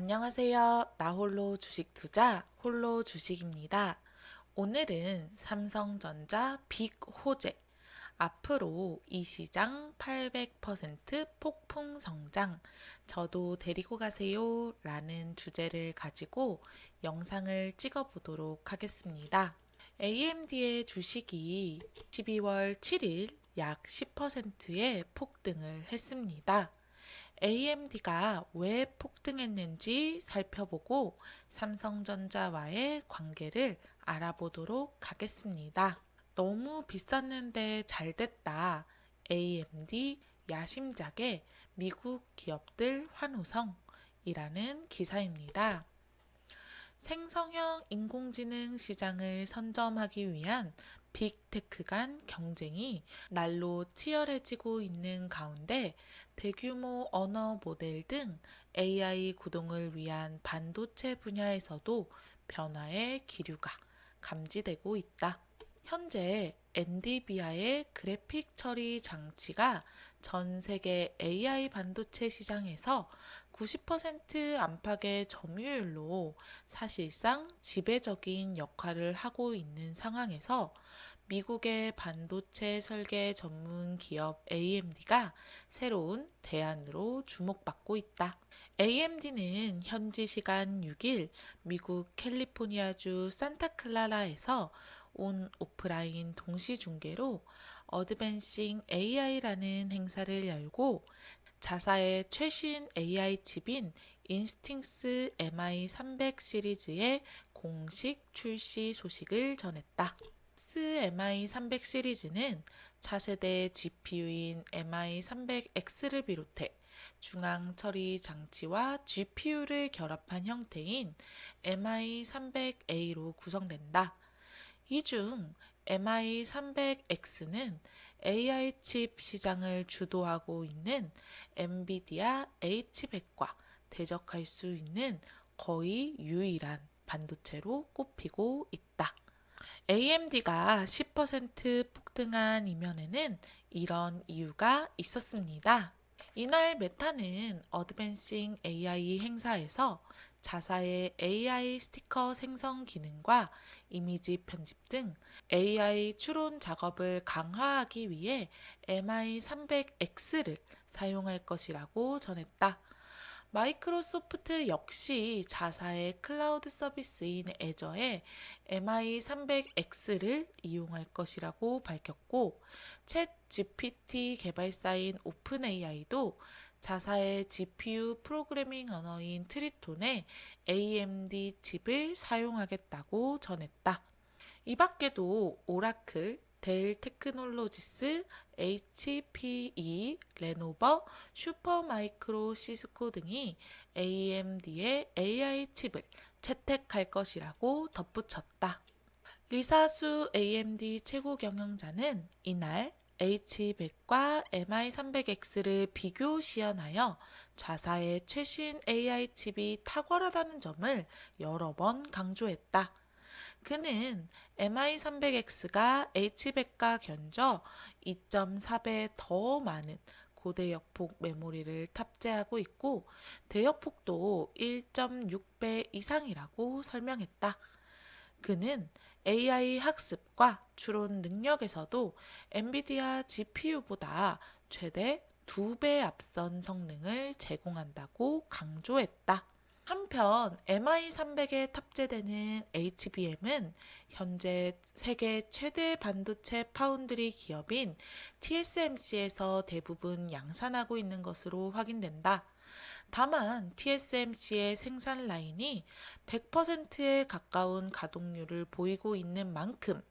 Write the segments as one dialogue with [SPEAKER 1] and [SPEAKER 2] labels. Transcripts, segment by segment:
[SPEAKER 1] 안녕하세요. 나홀로 주식 투자 홀로 주식입니다. 오늘은 삼성전자 빅 호재. 앞으로 이 시장 800% 폭풍 성장. 저도 데리고 가세요. 라는 주제를 가지고 영상을 찍어 보도록 하겠습니다. AMD의 주식이 12월 7일 약 10%의 폭등을 했습니다. AMD가 왜 폭등했는지 살펴보고 삼성전자와의 관계를 알아보도록 하겠습니다. 너무 비쌌는데 잘 됐다. AMD 야심작의 미국 기업들 환호성이라는 기사입니다. 생성형 인공지능 시장을 선점하기 위한 빅테크 간 경쟁이 날로 치열해지고 있는 가운데 대규모 언어 모델 등 AI 구동을 위한 반도체 분야에서도 변화의 기류가 감지되고 있다. 현재 엔디비아의 그래픽 처리 장치가 전 세계 AI 반도체 시장에서 90% 안팎의 점유율로 사실상 지배적인 역할을 하고 있는 상황에서 미국의 반도체 설계 전문 기업 AMD가 새로운 대안으로 주목받고 있다. AMD는 현지 시간 6일 미국 캘리포니아주 산타클라라에서 온 오프라인 동시 중계로 어드밴싱 AI라는 행사를 열고 자사의 최신 AI 칩인 인스팅스 MI300 시리즈의 공식 출시 소식을 전했다. 스 MI300 시리즈는 차세대 GPU인 MI300X를 비롯해 중앙 처리 장치와 GPU를 결합한 형태인 MI300A로 구성된다. 이 중 MI300X는 AI 칩 시장을 주도하고 있는 엔비디아 H백과 대적할 수 있는 거의 유일한 반도체로 꼽히고 있다. AMD가 10% 폭등한 이면에는 이런 이유가 있었습니다. 이날 메타는 어드밴싱 AI 행사에서 자사의 AI 스티커 생성 기능과 이미지 편집 등 AI 추론 작업을 강화하기 위해 MI300X를 사용할 것이라고 전했다. 마이크로소프트 역시 자사의 클라우드 서비스인 애저에 MI300X를 이용할 것이라고 밝혔고, 챗 GPT 개발사인 오픈AI도 자사의 GPU 프로그래밍 언어인 트리톤에 AMD 칩을 사용하겠다고 전했다. 이 밖에도 오라클, 델 테크놀로지스, HPE, 레노버, 슈퍼마이크로 시스코 등이 AMD의 AI 칩을 채택할 것이라고 덧붙였다. 리사수 AMD 최고 경영자는 이날 H100과 MI300X를 비교 시연하여 자사의 최신 AI 칩이 탁월하다는 점을 여러 번 강조했다. 그는 MI300X가 H100과 견저 2.4배 더 많은 고대역폭 메모리를 탑재하고 있고 대역폭도 1.6배 이상이라고 설명했다. 그는 AI 학습과 추론 능력에서도 엔비디아 GPU보다 최대 2배 앞선 성능을 제공한다고 강조했다. 한편 MI300에 탑재되는 HBM은 현재 세계 최대 반도체 파운드리 기업인 TSMC에서 대부분 양산하고 있는 것으로 확인된다. 다만 TSMC의 생산 라인이 100%에 가까운 가동률을 보이고 있는 만큼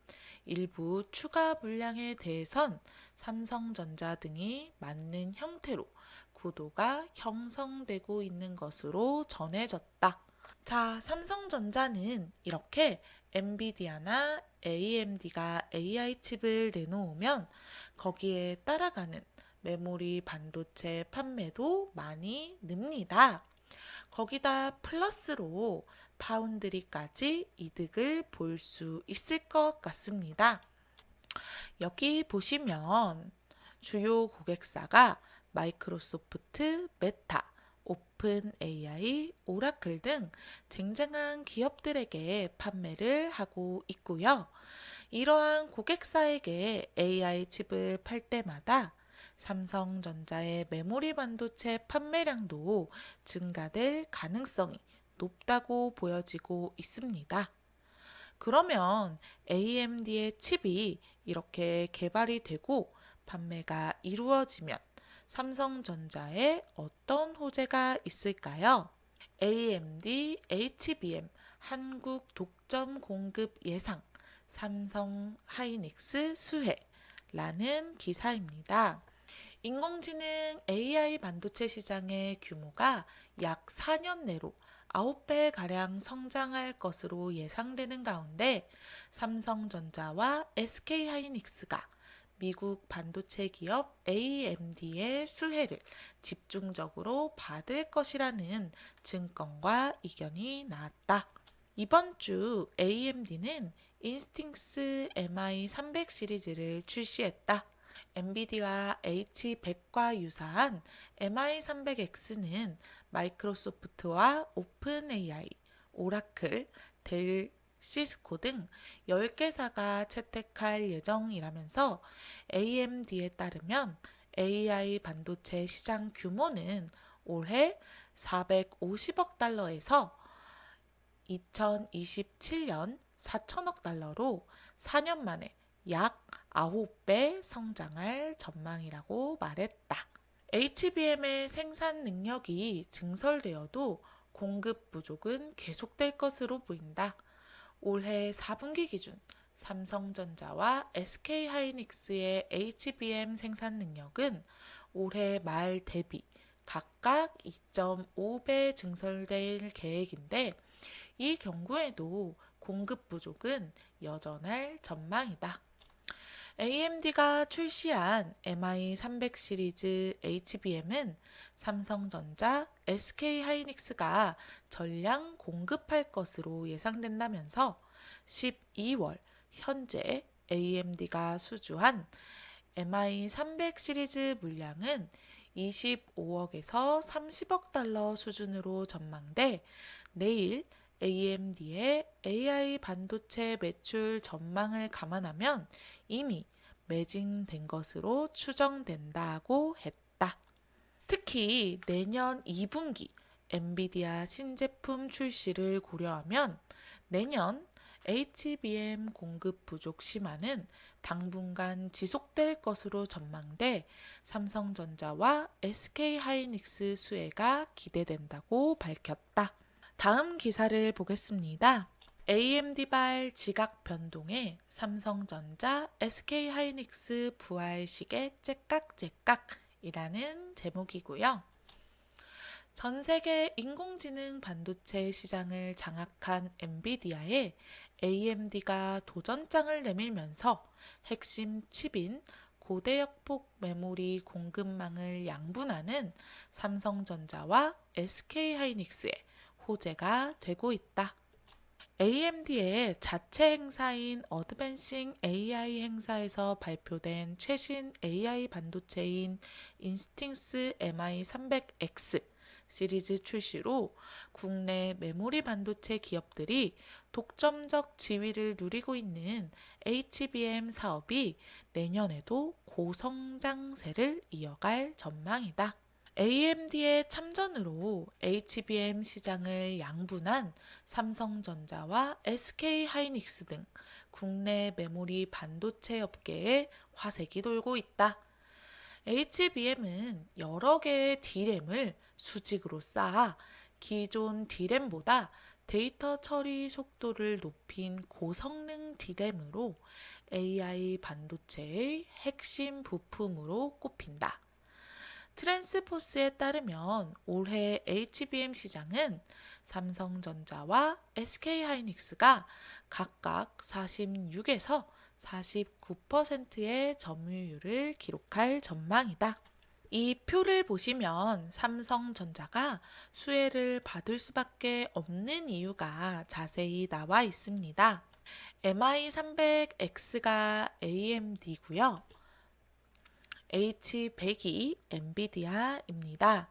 [SPEAKER 1] 일부 추가 물량에 대해선 삼성전자 등이 맞는 형태로 구도가 형성되고 있는 것으로 전해졌다. 자, 삼성전자는 이렇게 엔비디아나 AMD가 AI 칩을 내놓으면 거기에 따라가는 메모리 반도체 판매도 많이 늡니다. 거기다 플러스로 파운드리까지 이득을 볼 수 있을 것 같습니다. 여기 보시면 주요 고객사가 마이크로소프트, 메타, 오픈 AI, 오라클 등 쟁쟁한 기업들에게 판매를 하고 있고요. 이러한 고객사에게 AI 칩을 팔 때마다 삼성전자의 메모리 반도체 판매량도 증가될 가능성이 높다고 보여지고 있습니다. 그러면 AMD의 칩이 이렇게 개발이 되고 판매가 이루어지면 삼성전자에 어떤 호재가 있을까요? AMD HBM 한국 독점 공급 예상 삼성 하이닉스 수혜라는 기사입니다. 인공지능 AI 반도체 시장의 규모가 약 4년 내로 9배 가량 성장할 것으로 예상되는 가운데 삼성전자와 SK 하이닉스가 미국 반도체 기업 AMD의 수혜를 집중적으로 받을 것이라는 증권과 이견이 나왔다. 이번 주 AMD는 인스팅스 MI300 시리즈를 출시했다. 엔비디아 H100과 유사한 MI300X는 마이크로소프트와 오픈 AI, 오라클, 델, 시스코 등 10개사가 채택할 예정이라면서 AMD에 따르면 AI 반도체 시장 규모는 올해 450억 달러에서 2027년 4천억 달러로 4년 만에 약 9배 성장할 전망이라고 말했다. HBM의 생산 능력이 증설되어도 공급 부족은 계속될 것으로 보인다. 올해 4분기 기준 삼성전자와 SK 하이닉스의 HBM 생산 능력은 올해 말 대비 각각 2.5배 증설될 계획인데 이 경우에도 공급 부족은 여전할 전망이다. AMD가 출시한 MI300 시리즈 HBM은 삼성전자, SK 하이닉스가 전량 공급할 것으로 예상된다면서 12월 현재 AMD가 수주한 MI300 시리즈 물량은 25억에서 30억 달러 수준으로 전망돼 내일 AMD의 AI 반도체 매출 전망을 감안하면 이미 매진된 것으로 추정된다고 했다. 특히 내년 2분기 엔비디아 신제품 출시를 고려하면 내년 HBM 공급 부족 심화는 당분간 지속될 것으로 전망돼 삼성전자와 SK 하이닉스 수혜가 기대된다고 밝혔다. 다음 기사를 보겠습니다. AMD발 지각 변동에 삼성전자, SK 하이닉스 부활식의 째깍째깍이라는 제목이고요. 전 세계 인공지능 반도체 시장을 장악한 엔비디아에 AMD가 도전장을 내밀면서 핵심 칩인 고대 역폭 메모리 공급망을 양분하는 삼성전자와 SK 하이닉스의 호재가 되고 있다. AMD의 자체 행사인 어드밴싱 AI 행사에서 발표된 최신 AI 반도체인 인스팅스 MI300X 시리즈 출시로 국내 메모리 반도체 기업들이 독점적 지위를 누리고 있는 HBM 사업이 내년에도 고성장세를 이어갈 전망이다. AMD의 참전으로 HBM 시장을 양분한 삼성전자와 SK 하이닉스 등 국내 메모리 반도체 업계에 화색이 돌고 있다. HBM은 여러 개의 D램을 수직으로 쌓아 기존 D램보다 데이터 처리 속도를 높인 고성능 D램으로 AI 반도체의 핵심 부품으로 꼽힌다. 트랜스포스에 따르면 올해 HBM 시장은 삼성전자와 SK 하이닉스가 각각 46에서 49%의 점유율을 기록할 전망이다. 이 표를 보시면 삼성전자가 수혜를 받을 수밖에 없는 이유가 자세히 나와 있습니다. MI300X가 AMD고요. H100이 엔비디아입니다.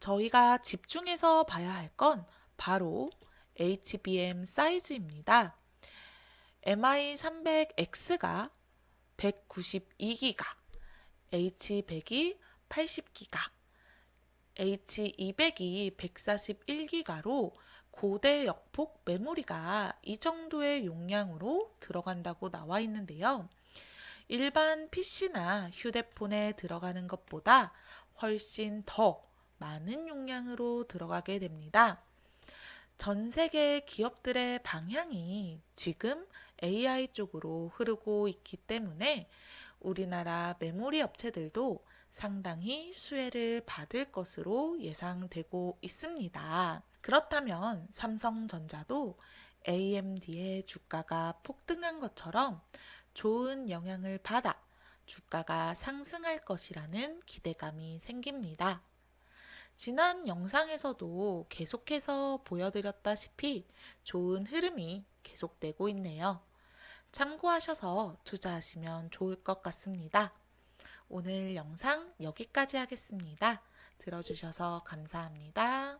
[SPEAKER 1] 저희가 집중해서 봐야 할 건 바로 HBM 사이즈입니다. MI300X가 192기가, H100이 80기가, H200이 141기가로 고대 역폭 메모리가 이 정도의 용량으로 들어간다고 나와 있는데요. 일반 PC나 휴대폰에 들어가는 것보다 훨씬 더 많은 용량으로 들어가게 됩니다. 전 세계 기업들의 방향이 지금 AI 쪽으로 흐르고 있기 때문에 우리나라 메모리 업체들도 상당히 수혜를 받을 것으로 예상되고 있습니다. 그렇다면 삼성전자도 AMD의 주가가 폭등한 것처럼 좋은 영향을 받아 주가가 상승할 것이라는 기대감이 생깁니다. 지난 영상에서도 계속해서 보여드렸다시피 좋은 흐름이 계속되고 있네요. 참고하셔서 투자하시면 좋을 것 같습니다. 오늘 영상 여기까지 하겠습니다. 들어주셔서 감사합니다.